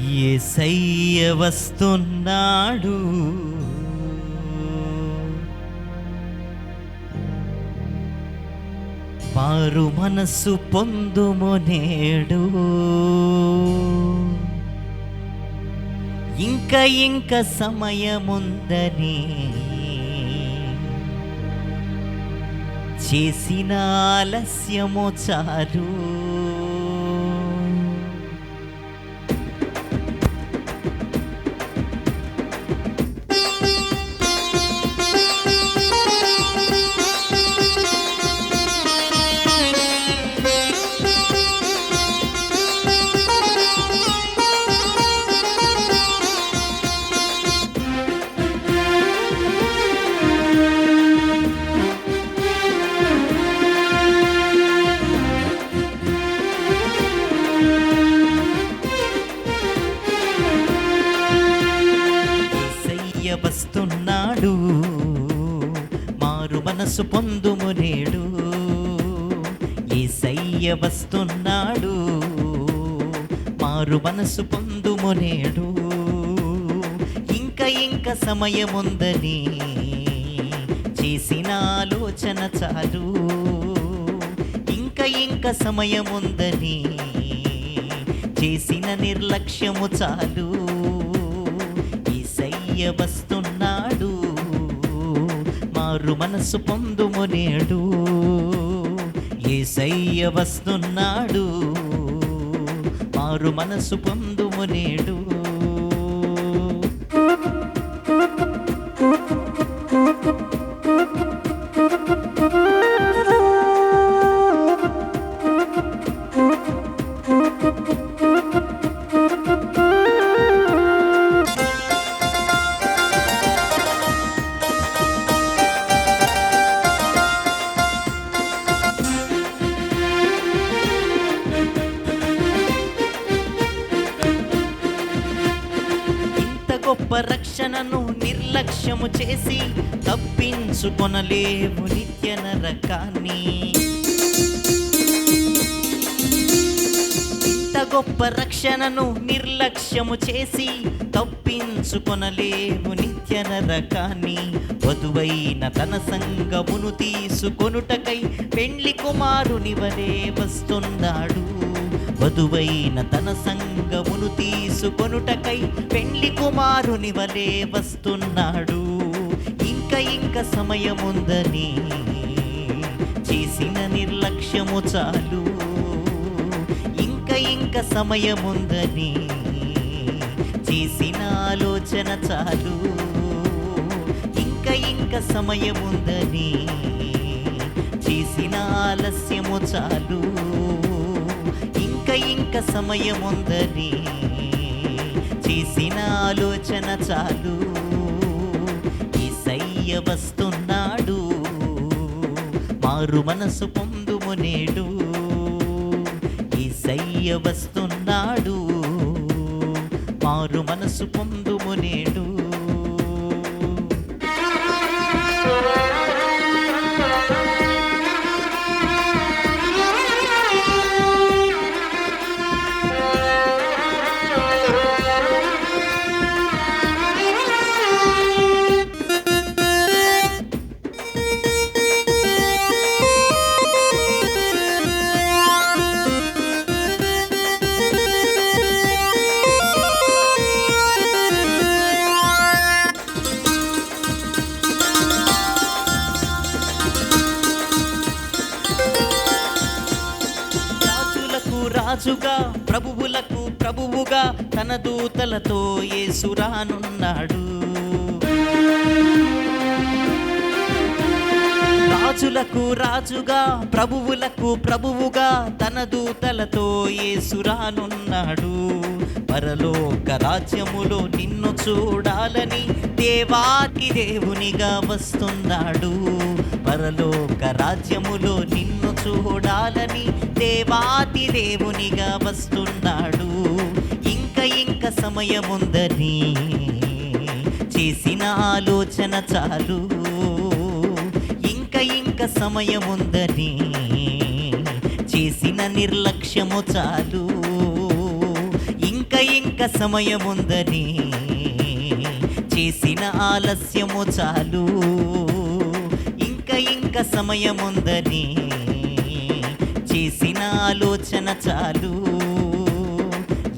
ఏసయ్య వస్తున్నాడు. మారు మనస్సు పొందుము నేడు. ఇంకా ఇంకా సమయముందని చేసిన ఆలస్యము చారు వస్తున్నాడు. మారు మనసు పొందుము నేడు. ఏసయ్య వస్తున్నాడు. మారు మనసు పొందుము నేడు. ఇంకా ఇంకా సమయముందని చేసిన ఆలోచన చాలు. ఇంకా ఇంకా సమయముందని చేసిన నిర్లక్ష్యము చాలు. ఇసయ్య వస్తు మారు మనసు పొందుము నేడు. ఏసయ్య వస్తున్నాడు. మారు మనసు పొందుము నేడు. గొప్ప రక్షణను నిర్లక్ష్యము చేసి తప్పించుకొనలేవు నిత్య నరకాన్ని. ఇంత గొప్ప రక్షణను నిర్లక్ష్యము చేసి తప్పించుకొనలేవు నిత్య నరకాన్ని. వధువైన తన సంగమును తీసుకొనుటకై పెండ్లి కుమారునివలే వస్తున్నాడు వధువైన తన సంగమును తీసుకొనుటకై పెండ్లి కుమారుని వలె వస్తున్నాడు. ఇంకా ఇంకా సమయముందని చేసిన నిర్లక్ష్యము చాలు. ఇంకా ఇంకా సమయముందని చేసిన ఆలోచన చాలు. ఇంకా ఇంకా సమయముందని చేసిన ఆలస్యము చాలు. ఇంకా సమయముందని చేసిన ఆలోచన చాలు. ఈసయ్య వస్తున్నాడు మారు మనసు పొందుము నేడు. ఈసయ్య వస్తున్నాడు మారు మనసు పొందుము నేడు. రాజుగా ప్రభువులకు ప్రభువుగా తన దూతలతో యేసురానున్నాడు రాజులకు రాజుగా ప్రభువులకు ప్రభువుగా తన దూతలతో ఏసురానున్నాడు పరలోక రాజ్యములో నిన్ను చూడాలని దేవాకి దేవునిగా వస్తున్నాడు. పరలోక రాజ్యములో నిన్ను చూడాలని దేవాతి దేవునిగా వస్తున్నాడు. ఇంకా ఇంకా సమయముందని చేసిన ఆలోచన చాలు. ఇంకా సమయముందని చేసిన నిర్లక్ష్యము చాలు. ఇంకా ఇంకా సమయముందని చేసిన ఆలస్యము చాలు. ఇంకా ఇంకా సమయముందని చేసిన ఆలోచన చాలు.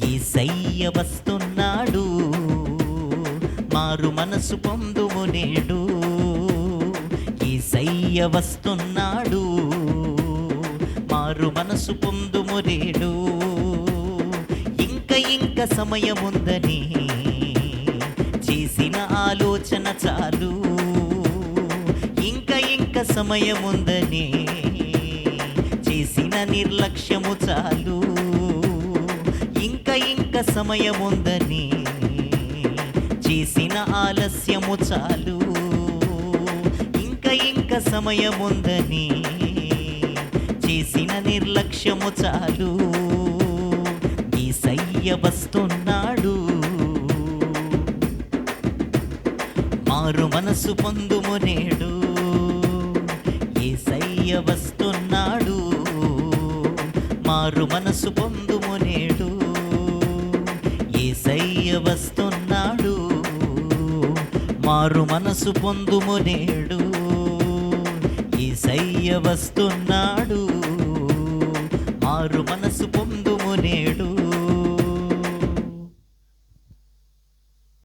ఈ సయ్య వస్తున్నాడు మారు మనసు పొందుము నేడు. ఈసయ్య వస్తున్నాడు. మారు మనసు పొందుమురేడు. ఇంకా ఇంకా సమయముందని చేసిన ఆలోచన చాలు. ఇంకా ఇంకా సమయముందని చేసిన నిర్లక్ష్యము చాలు. ఇంకా ఇంకా సమయముందని చేసిన ఆలస్యము చాలు. సమయముందని చేసిన నిర్లక్ష్యము చాలు. ఈసయ్య వస్తున్నాడు. మారు మనసు పొందుము నేడు. ఏసయ్య వస్తున్నాడు. మారు మనసు పొందుము నేడు. ఏసయ్య వస్తున్నాడు. మారు మనసు పొందుము నేడు. ఈసయ్య వస్తున్నాడు. మారు మనసు పొందుము నేడు.